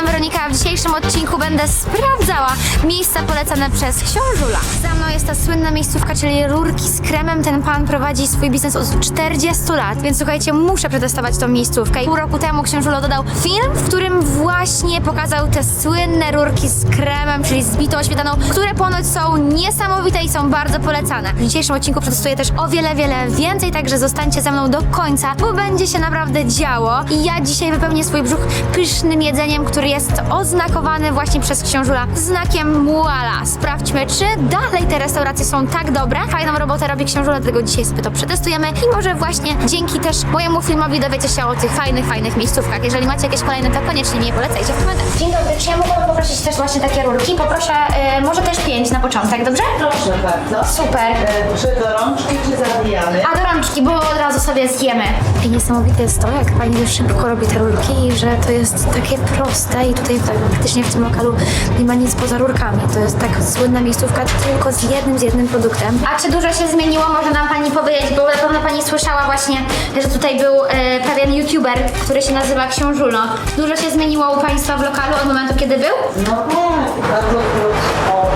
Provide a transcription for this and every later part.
jestem Weronika, a w dzisiejszym odcinku będę sprawdzała miejsca polecane przez książula. Za mną jest ta słynna miejscówka, czyli rurki z kremem. Ten pan prowadzi swój biznes od 40 lat, więc słuchajcie, muszę przetestować tą miejscówkę. I pół roku temu książulo dodał film, w którym właśnie pokazał te słynne rurki z kremem, czyli z bitą śmietaną, które ponoć są niesamowite i są bardzo polecane. W dzisiejszym odcinku przetestuję też o wiele, wiele więcej, także zostańcie ze mną do końca, bo będzie się naprawdę działo. I ja dzisiaj wypełnię swój brzuch pysznym jedzeniem, który jest oznakowany właśnie przez książula znakiem Muala. Sprawdźmy, czy dalej te restauracje są tak dobre. Fajną robotę robi książula, dlatego dzisiaj sobie to przetestujemy i może właśnie dzięki też mojemu filmowi dowiecie się o tych fajnych, fajnych miejscówkach. Jeżeli macie jakieś kolejne, to koniecznie mi je polecajcie w komentarzach. Dzień dobry, czy ja mogłabym poprosić też właśnie takie rurki? Poproszę y, może też pięć na początek, dobrze? Proszę bardzo. Super. E, Czy do rączki, czy zabijamy? A do rączki, bo od razu sobie zjemy. I niesamowite jest to, jak pani szybko robi te rurki i że to jest takie proste i tutaj tak, faktycznie w tym lokalu nie ma nic poza rurkami. To jest tak słynna miejscówka tylko z jednym, z jednym produktem. A czy dużo się zmieniło? Może nam pani powiedzieć, bo na pewno pani słyszała właśnie, że tutaj był e, pewien youtuber, który się nazywa Książulo. Dużo się zmieniło u państwa w lokalu od momentu, kiedy był? No tak, bardzo krótko.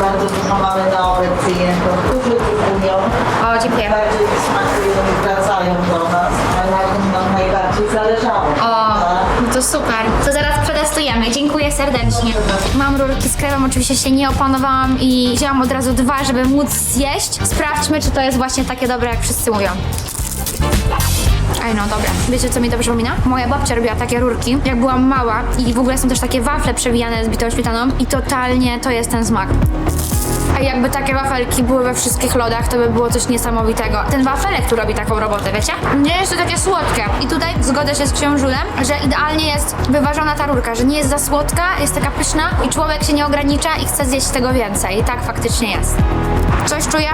Bardzo dużo mamy nowych klientów, którzy kupują. O, dziękuję. Bardziej smakują i wracają do nas. A na tym nam najbardziej zależało. O, Tak. no to super. To zaraz przetestujemy. Dziękuję serdecznie. Mam rurki z kremem, oczywiście się nie opanowałam i wzięłam od razu dwa, żeby móc zjeść. Sprawdźmy, czy to jest właśnie takie dobre, jak wszyscy mówią. Ej, no dobra. Wiecie, co mi to przypomina? Moja babcia robiła takie rurki, jak byłam mała i w ogóle są też takie wafle przewijane z bitą śmietaną i totalnie to jest ten smak. A jakby takie wafelki były we wszystkich lodach, to by było coś niesamowitego. Ten wafelek tu robi taką robotę, wiecie? Nie jest to takie słodkie. I tutaj zgodzę się z książulem, że idealnie jest wyważona ta rurka, że nie jest za słodka, jest taka pyszna i człowiek się nie ogranicza i chce zjeść tego więcej. I tak faktycznie jest. Coś czuję,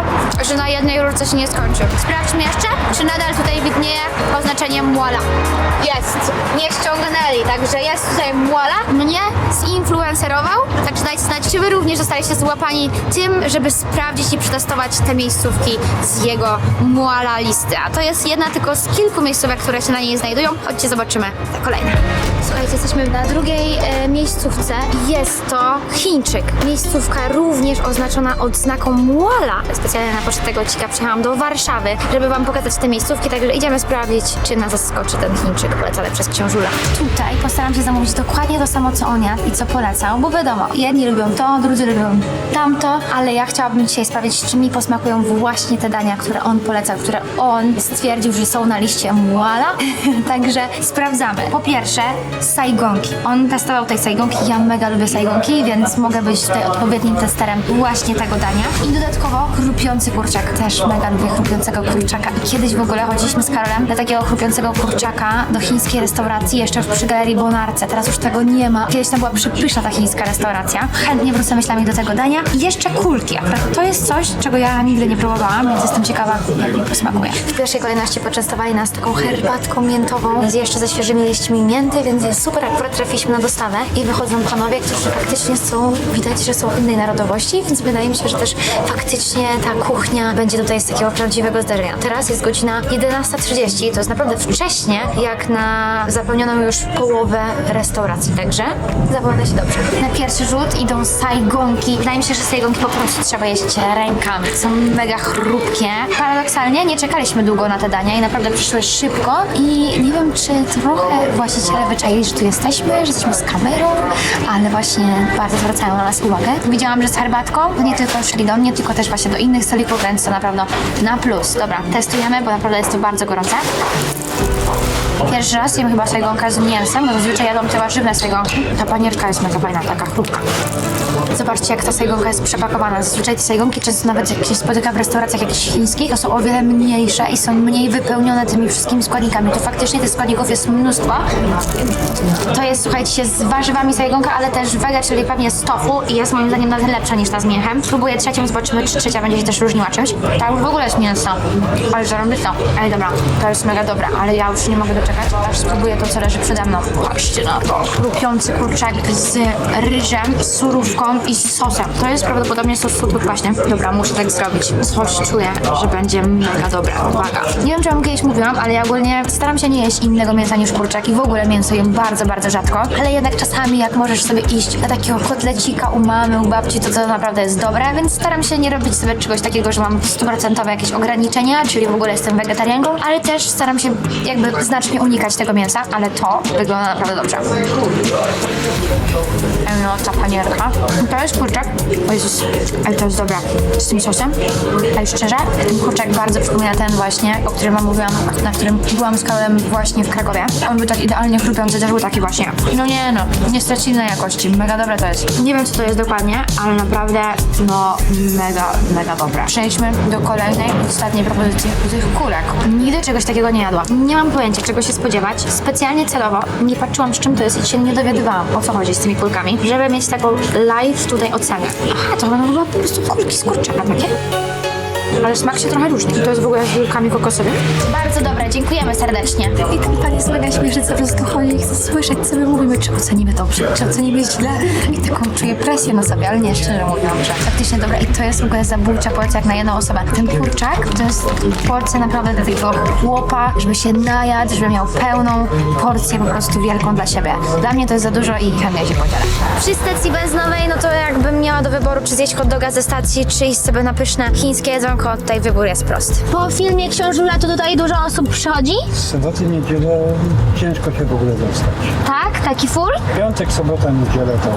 że na jednej rurce się nie skończy. Sprawdźmy jeszcze, czy nadal tutaj widnieje oznaczenie muala. Jest, nie ściągnęli, także jest tutaj muala. Mnie zinfluencerował, także dajcie znać, czy wy również zostaliście złapani tym, żeby sprawdzić i przetestować te miejscówki z jego muala listy. A to jest jedna tylko z kilku miejscówek, które się na niej znajdują. Chodźcie, zobaczymy te kolejne. Słuchajcie, jesteśmy na drugiej e, miejscówce. Jest to Chińczyk. Miejscówka również oznaczona odznaką Muala. Specjalnie na pocztę tego odcinka przyjechałam do Warszawy, żeby wam pokazać te miejscówki, także idziemy sprawdzić, czy nas zaskoczy ten Chińczyk polecany przez książula. Tutaj postaram się zamówić dokładnie to samo, co on jadł i co polecał, bo wiadomo, jedni lubią to, drudzy lubią tamto, ale ja chciałabym dzisiaj sprawdzić, czy mi posmakują właśnie te dania, które on polecał, które on stwierdził, że są na liście Muala. Także sprawdzamy. Po pierwsze, sajgonki. On testował tej sajgonki, ja mega lubię sajgonki, więc mogę być tutaj odpowiednim testerem właśnie tego dania. I dodatkowo chrupiący kurczak. Też mega lubię chrupiącego kurczaka. I kiedyś w ogóle chodziliśmy z Karolem do takiego chrupiącego kurczaka do chińskiej restauracji, jeszcze przy Galerii Bonarce. Teraz już tego nie ma. Kiedyś tam była przypyszna ta chińska restauracja. Chętnie wrócę myślami do tego dania. I jeszcze kulki. Akurat to jest coś, czego ja nigdy nie próbowałam, więc jestem ciekawa, jak mi posmakuje. W pierwszej kolejności poczęstowali nas taką herbatką miętową, z jeszcze ze świeżymi liśćmi mięty, więc jest super. Akurat trafiliśmy na dostawę i wychodzą panowie, którzy faktycznie są, widać, że są innej narodowości, więc wydaje mi się, że też faktycznie ta kuchnia będzie tutaj z takiego prawdziwego zdarzenia. Teraz jest godzina 11.30, to jest naprawdę wcześnie, jak na zapełnioną już połowę restauracji, także się dobrze. Na pierwszy rzut idą sajgonki. Wydaje mi się, że sajgonki po prostu trzeba jeść rękami. Są mega chrupkie. Paradoksalnie nie czekaliśmy długo na te dania i naprawdę przyszły szybko i nie wiem, czy trochę właściciele wyczaili, że tu jesteśmy, że jesteśmy z kamerą, ale właśnie bardzo zwracają na nas uwagę. Widziałam, że z herbatką nie tylko szli do mnie, tylko też właśnie do innych stolików, więc to na pewno na plus. Dobra, testujemy, bo naprawdę jest to bardzo gorące. Pierwszy raz jem chyba sajgonka z mięsem, bo zazwyczaj jadą te warzywne sajgonki. Ta panierka jest mega fajna, taka chrupka. Zobaczcie, jak ta sajgonka jest przepakowana. Zazwyczaj te sajgonki, często nawet jak się spotyka w restauracjach jakichś chińskich, to są o wiele mniejsze i są mniej wypełnione tymi wszystkimi składnikami. Tu faktycznie tych składników jest mnóstwo. To jest, słuchajcie, z warzywami sajgonka, ale też wege, czyli pewnie z tofu i jest moim zdaniem nawet lepsza niż ta z mięchem. Spróbuję trzecią, zobaczymy, czy trzecia będzie się też różniła czymś. Ta już w ogóle jest mięso, ale zarąbista. Ej, dobra, to jest mega dobra, ale ja już nie mogę doczekać czekać, aż spróbuję to, co leży przede mną. Patrzcie na to. Chrupiący kurczak z ryżem, surówką i sosem. To jest prawdopodobnie sos super kwaśny. Dobra, muszę tak zrobić. Coś czuję, że będzie mega dobre. Uwaga. Nie wiem, czy wam kiedyś mówiłam, ale ja ogólnie staram się nie jeść innego mięsa niż kurczak i w ogóle mięso jem bardzo, bardzo rzadko. Ale jednak czasami, jak możesz sobie iść na takiego kotlecika u mamy, u babci, to to naprawdę jest dobre, więc staram się nie robić sobie czegoś takiego, że mam stuprocentowe jakieś ograniczenia, czyli w ogóle jestem wegetarianką, ale też staram się jakby znacznie unikać tego mięsa, ale to wygląda naprawdę dobrze. No, ta panierka. To jest kurczak. O Jezus, ale to jest dobre. Z tym sosem. Ale szczerze, ten kurczak bardzo przypomina ten właśnie, o którym wam mówiłam, na którym byłam z Karolem właśnie w Krakowie. On był tak idealnie chrupiący, też był taki właśnie. No nie no, nie stracili na jakości. Mega dobre to jest. Nie wiem, co to jest dokładnie, ale naprawdę, no, mega, mega dobre. Przejdźmy do kolejnej, ostatniej propozycji tych kulek. Nigdy czegoś takiego nie jadłam. Nie mam pojęcia, czego się spodziewać. Specjalnie celowo nie patrzyłam, z czym to jest i się nie dowiadywałam, o co chodzi z tymi kulkami, żeby mieć taką live tutaj ocenę. Aha, to będą chyba po prostu kulki z kurczaka takie? Ale smak się trochę różni. To jest w ogóle z kulkami kokosowymi. Bardzo dobre, dziękujemy serdecznie. I ten pan jest mega śmieszny, co po prostu chodzi i chce słyszeć, co my mówimy, czy ocenimy dobrze, czy ocenimy źle. I taką czuję presję na sobie, ale nie, szczerze mówiąc, że faktycznie dobra. I to jest w ogóle zabójcza porcja jak na jedną osobę. Ten kurczak to jest porcja naprawdę dla takiego chłopa, żeby się najadł, żeby miał pełną porcję po prostu wielką dla siebie. Dla mnie to jest za dużo i chętnie się podzielę. Przy stacji benzynowej, no to jakbym miała do wyboru, czy zjeść hot doga ze stacji, czy iść sobie na pyszne chińskie jedzonko, tutaj wybór jest prosty. Po filmie Książula to tutaj dużo osób przychodzi? Soboty, niedzielę ciężko się w ogóle dostać. Tak? Taki full? Piątek, sobota, niedzielę to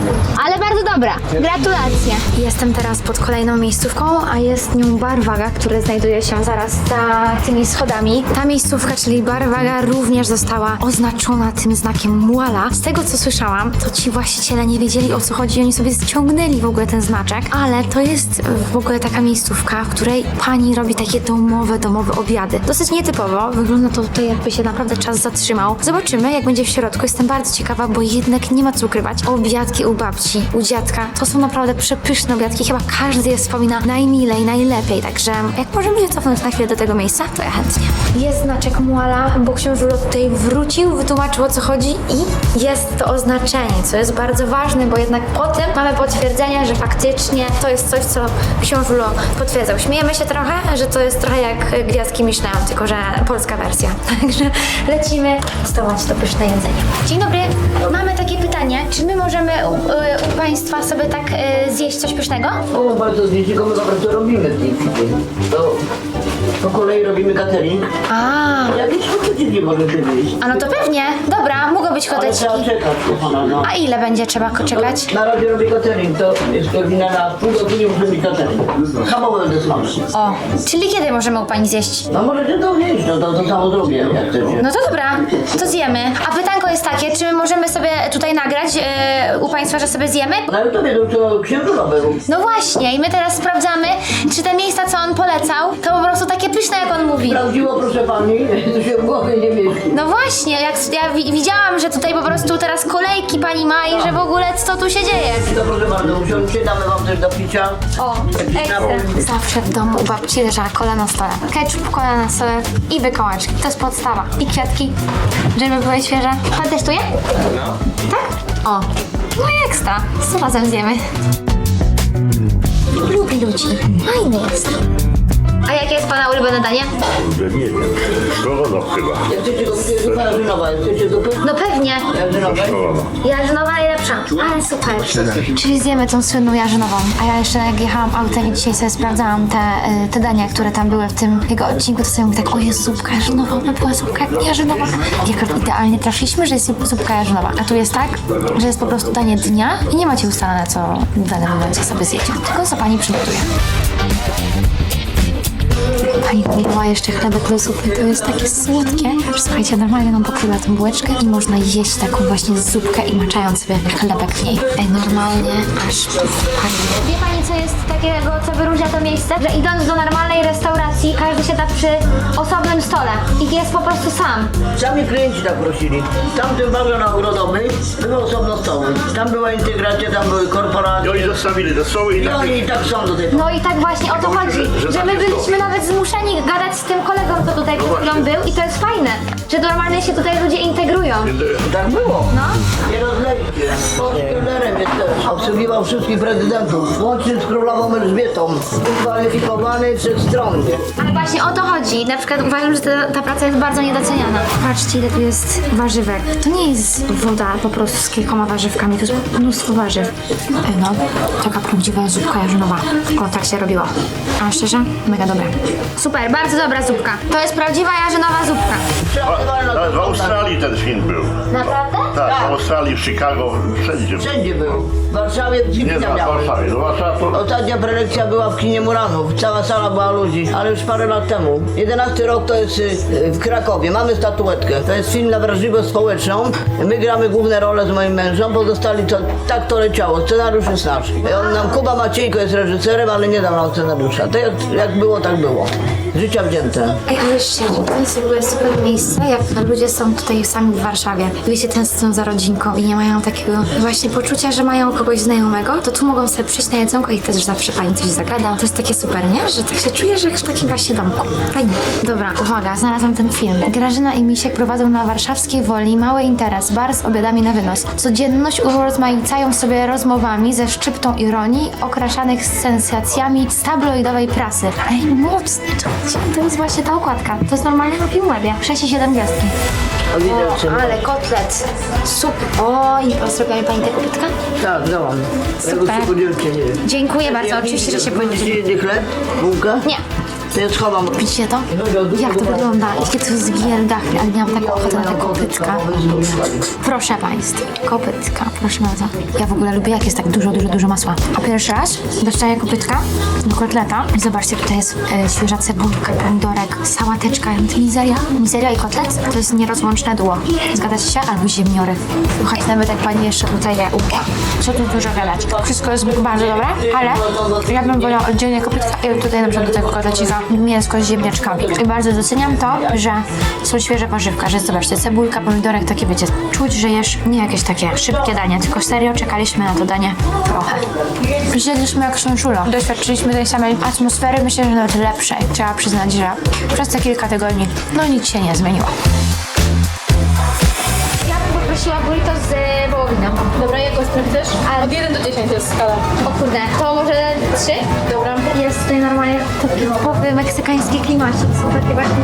Ale bardzo dobra. Gratulacje. Jestem teraz pod kolejną miejscówką, a jest nią bar Waga, który znajduje się zaraz za tymi schodami. Ta miejscówka, czyli bar Waga, również została oznaczona tym znakiem Muala. Z tego co słyszałam, to ci właściciele nie wiedzieli o co chodzi, oni sobie ściągnęli w ogóle ten znaczek, ale to jest w ogóle taka miejscówka, w której pani robi takie domowe, domowe obiady. Dosyć nietypowo, wygląda to tutaj jakby się naprawdę czas zatrzymał. Zobaczymy jak będzie w środku, jestem bardzo ciekawa, bo jednak nie ma co ukrywać. Obiadki u babci, u dziadka, to są naprawdę przepyszne obiadki, chyba każdy je wspomina najmilej, najlepiej, także jak możemy się cofnąć na chwilę do tego miejsca, to ja chętnie. Jest znaczek Muala, bo książulo tutaj wrócił, wytłumaczył o co chodzi i jest to oznaczenie, co jest bardzo ważne, bo jednak po tym mamy potwierdzenie, że faktycznie to jest coś, co książulo potwierdzał. Śmiejemy się trochę, że to jest trochę jak gwiazdki Michelin, tylko że polska wersja. Także lecimy stołować to pyszne jedzenie. Dzień dobry, mamy takie pytanie, czy my możemy u, u Państwa sobie tak e, zjeść coś pysznego? O, bardzo z tylko my po prostu robimy w tej chwili. Po kolei robimy catering. A, Jakieś kotleciki nie możecie wyjść. a no to pewnie, dobra, mogą być Ale trzeba czekać, kochana, no. A ile będzie trzeba ko- czekać? Na razie robię catering, to jest godzina na pół godziny muszę mieć catering. Będę smażyć. O, czyli kiedy możemy u Pani zjeść? No możecie to wnieść, no to, to samo zrobię, jak chcecie. No to dobra, to zjemy. A pytanko jest takie, czy my możemy sobie tutaj nagrać e, u Państwa, że sobie zjemy? Na YouTubie to, to księżyca był. No właśnie, i my teraz sprawdzamy, czy te miejsca, co on polecał, to po prostu takie pyszne, jak on mówi. Sprawdziło, proszę pani, to się w głowie nie mieści. No właśnie, jak ja wi- widziałam, że tutaj po prostu teraz kolejki pani ma i że w ogóle co tu się dzieje. To proszę bardzo, usiądźcie, damy wam też do picia. O, ekstra. Zawsze w domu u babci leżała kola na stole. Ketchup, kola na stole i wykołaczki. To jest podstawa. I kwiatki, żeby były świeże. Pan testuje? No. Tak? O. No i ekstra. Co razem zjemy? Lubi ludzi. Fajny jest. A jakie jest Pana ulubione danie? Nie wiem. Szkoda chyba. Jak chcecie go zupa jarzynowa, chcecie No pewnie. jarzynowej? Szkoda. Jarzynowa najlepsza. Ale super. Czyli zjemy tą słynną jarzynową. A ja jeszcze jak jechałam autem i dzisiaj sobie sprawdzałam te, y, te dania, które tam były w tym jego odcinku, to sobie mówię tak, o jest zupka jarzynowa, ona była zupka jarzynowa. I akurat idealnie trafiliśmy, że jest zupka jarzynowa. A tu jest tak, że jest po prostu danie dnia i nie macie ustalone, co w danym momencie sobie zjecie. Tylko co pani przygotuje. Pani kupowała jeszcze chlebek do zupy. To jest takie słodkie. Słuchajcie, normalnie nam pokryła tą bułeczkę i można jeść taką właśnie zupkę i maczając sobie chlebek w niej. Ej, normalnie aż pani. Wie pani, co jest takiego, co wyróżnia to miejsce? Że idąc do normalnej restauracji, każdy siada przy osobnym stole i jest po prostu sam. Sami klienci tak prosili. W tamtym barze nagrodowy były osobno stoły. Tam była integracja, tam były I korporacje. oni zostawili te stoły i I tak. i tak są do tej pory. No i tak właśnie o to chodzi, że tak my byliśmy nawet zmuszeni gadać z tym kolegą, co tutaj przed chwilą był i to jest fajne. Że normalnie się tutaj ludzie integrują. Tak było. No. Nie rozlejcie. Kelnerem jest też. Obsługiwał wszystkich prezydentów, łącznie z królową Elżbietą. Ukwalifikowany wszechstronnie. Ale właśnie o to chodzi. Na przykład uważam, że ta, ta praca jest bardzo niedoceniana. Patrzcie, ile tu jest warzywek. To nie jest woda po prostu z kilkoma warzywkami, to jest mnóstwo warzyw. No, taka prawdziwa zupka jarzynowa. O, tak się robiło. A szczerze, mega dobre. Super, bardzo dobra zupka. To jest prawdziwa jarzynowa zupka. Ale w Australii ten film był. Naprawdę? Tak, w Australii, w Chicago, wszędzie. był. Wszędzie był. W Warszawie w Nie Dziwinia znam, w miałem. Warszawie. No Warszawa to... Ostatnia prelekcja była w kinie Muranów. Cała sala była ludzi, ale już parę lat temu. 11 rok to jest y, y, w Krakowie. Mamy statuetkę. To jest film na wrażliwość społeczną. My gramy główne role z moim mężem. Pozostali to tak to leciało. Scenariusz jest nasz. I On nam, Kuba Maciejko jest reżyserem, ale nie dał nam scenariusza. To jak, jak było, tak było. Życia wzięte. Ale szczerze, to jest w ogóle super miejsce, jak ludzie są tutaj sami w Warszawie. Ludzie tęsknią za rodzinką i nie mają takiego właśnie poczucia, że mają kogoś znajomego, to tu mogą sobie przyjść na jedzonko i też zawsze pani coś zagada. To jest takie super, nie? Że tak się czujesz jak w takim właśnie domku. Fajnie. Dobra, uwaga, znalazłam ten film. Grażyna i Misiek prowadzą na warszawskiej Woli mały interes, bar z obiadami na wynos. Codzienność urozmaicają sobie rozmowami ze szczyptą ironii, okraszanych sensacjami z tabloidowej prasy. Ej, mocny, to, jest właśnie ta okładka. To jest normalnie na Filmwebie. 6 i 7 gwiazdki. Widelcem. ale kotlet. Super. Oj, zrobiła mi pani tego pytka? Tak, dałam. Tego Super. podzielcie, nie. Dziękuję bardzo, oczywiście, że się Będziecie podzieli. jedli chleb? Bułkę? Nie. To ja. Widzicie to? Jak to wygląda? Jakie to jest wielda, ale nie mam taką ochotę na tego kopytka. Proszę Państwa, kopytka, proszę bardzo. Ja w ogóle lubię, jak jest tak dużo, dużo, dużo masła. A pierwszy raz dostaję kopytka do kotleta. Zobaczcie, tutaj jest e, świeża cebulka, pomidorek, sałateczka, mizeria. Mizeria i kotlet to jest nierozłączne duo. Zgadzacie się? Albo ziemniory. Słuchajcie, nawet jak Pani jeszcze tutaj je upa. Co tu dużo gadać? Wszystko jest bardzo dobre, ale ja bym wolała oddzielnie kopytka i tutaj na przykład do tego kotlecika mięsko z ziemniaczkami. I bardzo doceniam to, że są świeże warzywka, że zobaczcie, cebulka, pomidorek, takie wiecie, czuć, że jesz nie jakieś takie szybkie danie, tylko serio czekaliśmy na to danie trochę. Wzięliśmy jak książulo. Doświadczyliśmy tej samej atmosfery, myślę, że nawet lepszej. Trzeba przyznać, że przez te kilka tygodni no nic się nie zmieniło. Ja bym poprosiła burrito z wołowiną. Dobra, jak ostry chcesz? Ale- Od 1 do 10 jest skala. O kurde, to może trzy? Dobra. Jest tutaj normalnie typowy meksykański klimacik. Są takie właśnie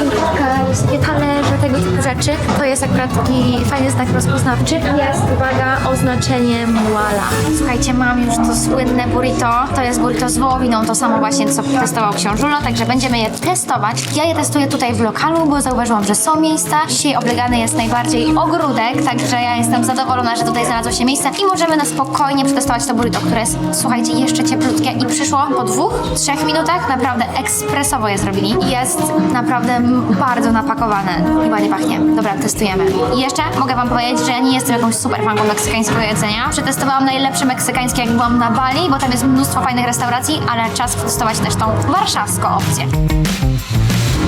winkka, wysokie talerze, tego typu rzeczy. To jest akurat taki fajny znak rozpoznawczy. Jest, uwaga, oznaczenie muala. Słuchajcie, mam już to słynne burrito. To jest burrito z wołowiną, to samo właśnie, co testował książulo, także będziemy je testować. Ja je testuję tutaj w lokalu, bo zauważyłam, że są miejsca. Dzisiaj oblegany jest najbardziej ogródek, także ja jestem zadowolona, że tutaj znalazło się miejsce i możemy na spokojnie przetestować to burrito, które jest, słuchajcie, jeszcze cieplutkie i przyszło po dwóch, trzech minutach. Naprawdę ekspresowo je zrobili i jest naprawdę bardzo napakowane. Chyba nie pachnie. Dobra, testujemy. I jeszcze mogę wam powiedzieć, że ja nie jestem jakąś super fanką meksykańskiego jedzenia. Przetestowałam najlepsze meksykańskie, jak byłam na Bali, bo tam jest mnóstwo fajnych restauracji, ale czas przetestować też tą warszawską opcję.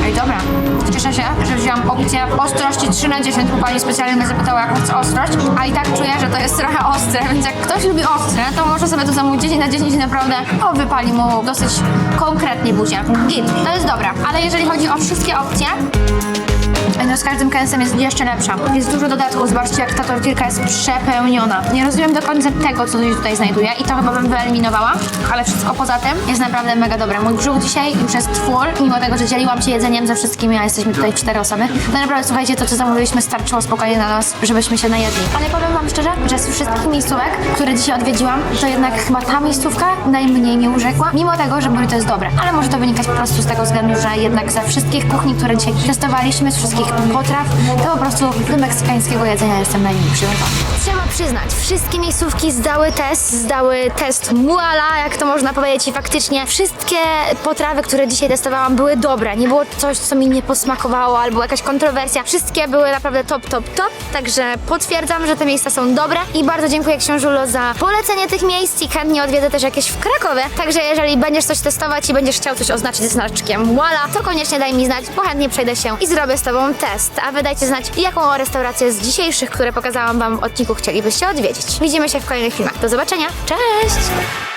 Ej, dobra. Cieszę się, że wzięłam opcję ostrości 3 na 10, bo pani specjalnie mnie zapytała, jaką chcę ostrość, a i tak czuję, że to jest trochę ostre, więc jak ktoś lubi ostre, to może sobie to zamówić 10 na 10 i naprawdę o, wypali mu dosyć konkretnie buzię. Git, to jest dobra. Ale jeżeli chodzi o wszystkie opcje, no z każdym kęsem jest jeszcze lepsza. Jest dużo dodatków, zobaczcie jak ta tortilka jest przepełniona. Nie rozumiem do końca tego, co się tutaj znajduje i to chyba bym wyeliminowała, ale wszystko poza tym jest naprawdę mega dobre. Mój brzuch dzisiaj już jest full, mimo tego, że dzieliłam się jedzeniem ze wszystkimi, a jesteśmy tutaj cztery osoby. To naprawdę, słuchajcie, to co zamówiliśmy starczyło spokojnie na nas, żebyśmy się najedli. Ale powiem wam szczerze, że z wszystkich miejscówek, które dzisiaj odwiedziłam, to jednak chyba ta miejscówka najmniej mnie urzekła, mimo tego, że burrito jest dobre. Ale może to wynikać po prostu z tego względu, że jednak ze wszystkich kuchni, które dzisiaj testowaliśmy, z wszystkich potraw, to po prostu do meksykańskiego jedzenia jestem najmniej przyjemna. Trzeba przyznać, wszystkie miejscówki zdały test, zdały test muala, jak to można powiedzieć i faktycznie wszystkie potrawy, które dzisiaj testowałam były dobre. Nie było coś, co mi nie posmakowało albo jakaś kontrowersja. Wszystkie były naprawdę top, top, top, także potwierdzam, że te miejsca są dobre i bardzo dziękuję Książulo za polecenie tych miejsc i chętnie odwiedzę też jakieś w Krakowie. Także jeżeli będziesz coś testować i będziesz chciał coś oznaczyć znaczkiem muala, to koniecznie daj mi znać, bo chętnie przejdę się i zrobię z Tobą test. A wy dajcie znać, jaką restaurację z dzisiejszych, które pokazałam Wam w odcinku chcielibyście odwiedzić. Widzimy się w kolejnych filmach. Do zobaczenia. Cześć!